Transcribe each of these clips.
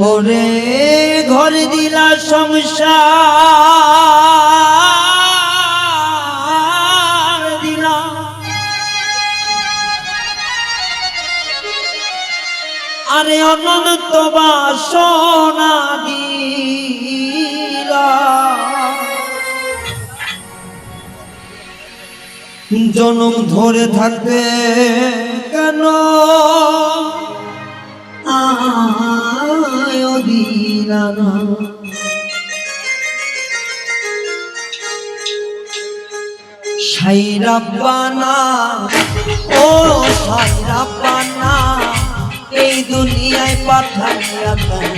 ওরে ঘর দিলা সংসার দিলা। আরে অনন্ত বাসনা দিলা। জনম ধরে থাকবে কেন? আয় দিলা না সাইরাব্বানা ও সাইরাব্বানা এই দুনিয়ায় পাঠাইয়া কেন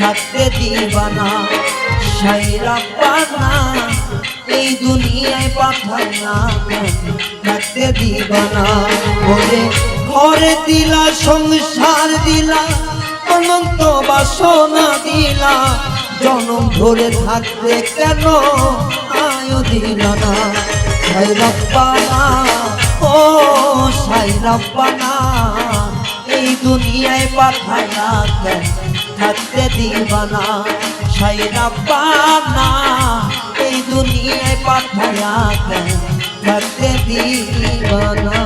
থাকতে দিবানা। সাইরাব্বানা এই দুনিয়ায় পাঠাইয়া কেন থাকতে দিবানা। ওরে ঘরে দিলা, সংসার দিলা অনন্ত বাসনা দিলা। জনম ধরে থাকতে কেন? আয় দিলা না। সাই রব্বানা ও সাই রব্বানা এই দুনিয়ায় পাঠাইয়া কেন থাকতে দিবানা সাই রব্বানা এই দুনিয়ায় পাঠাইয়া কেন থাকতে দিবানা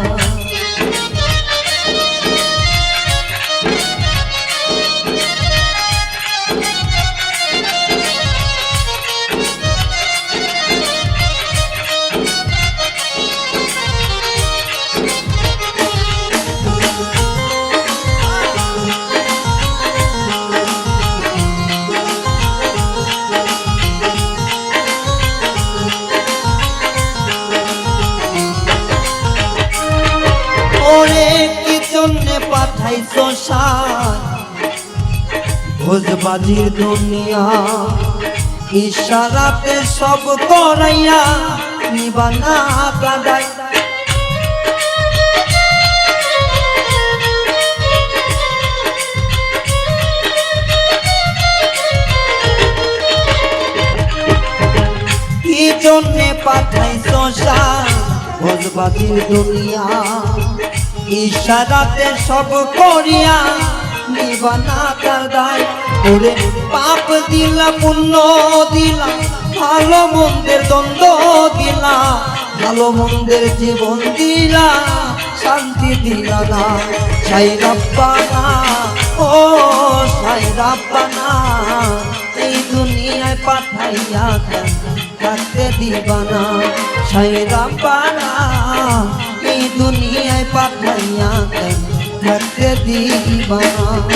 ভোজবাজির দুনিয়া। ইশারাতে সব করাইয়া নিবানা কাদাই কি জন্যে পাঠাইছো সার ভোজবাজির দুনিয়া? ইশারাতে সব করিয়া নিবানা কাদাই ওরে পাপ দিলা, পুণ্য দিলা, ভালো মন্দের দ্বন্দ্ব দিলা, ভালো মন্দের জীবন দিলা, শান্তি দিলা না। সাই রাব্বানা ও সাই রাব্বানা এই দুনিয়ায় পাঠাইয়া থাকতে দিবানা। সাই রাব্বানা এই দুনিয়ায় পাঠাইয়া দিবানা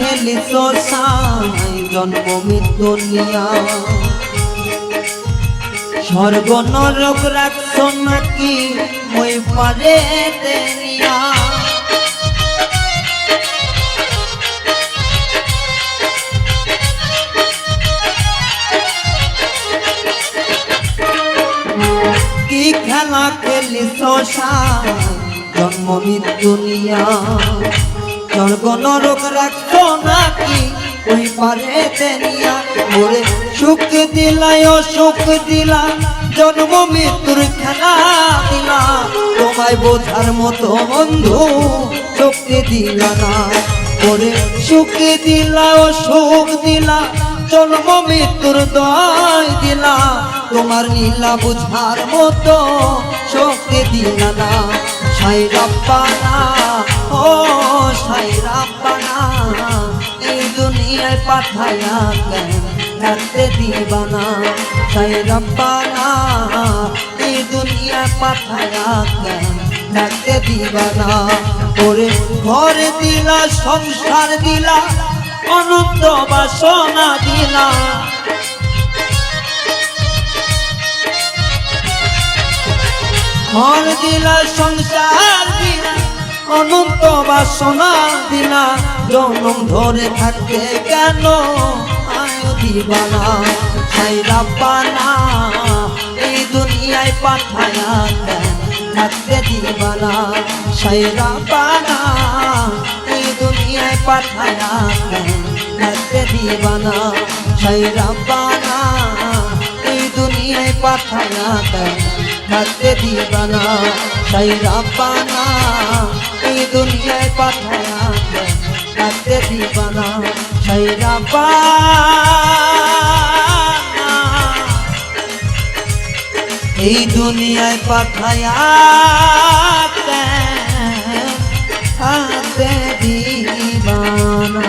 খেলিছ সাই জন্ম মৃত্যু নিয়া স্বর্গ নরক রাখছ নাকি মই পারে দেনিয়া কি খেলা খেলিছ সাই জন্ম মৃত্যু নিয়া স্বর্গ নরক রাখছো নাকি? ওই পারে তেনিয়া ওরে সুখ দিলাই ও সুখ দিলা। জন্ম মৃত্যুর খেলা দিলা। তোমায় বোঝার মতো বন্ধু শক্তি দিলা না। ওরে সুখ দিলা ও সুখ দিলা। জন্ম মৃত্যুর দয় দিলা। তোমার নীলা বুঝার মতো শক্তি দিলা না। সাই রাব্বানা ও সাই রাব্বানা, এই দুনিয়ায় পাঠাইয়া কেন থাকতে দিবানা? সাই রাব্বানা, এই দুনিয়ায় পাঠাইয়া কেন থাকতে দিবানা? ওরে ঘরে দিলা, সংসার দিলা, অনন্ত বাসনা দিলা। ঘর দিলা, সংসার দিলা। অনন্ত বাসনা দিলা, জনম ধরে থাকতে কেন? দিবানা পানা এই দুনিয়ায় পাঠায়া থাকতে দিবানা সাইরা পানা এই দুনিয়ায় পাঠায়া দিবানা এই দুনিয়ায় পাঠায়া কাতে দিবানা সাইরা পা এই দুনিয়ায় পাঠায়া কাতে দিবানা।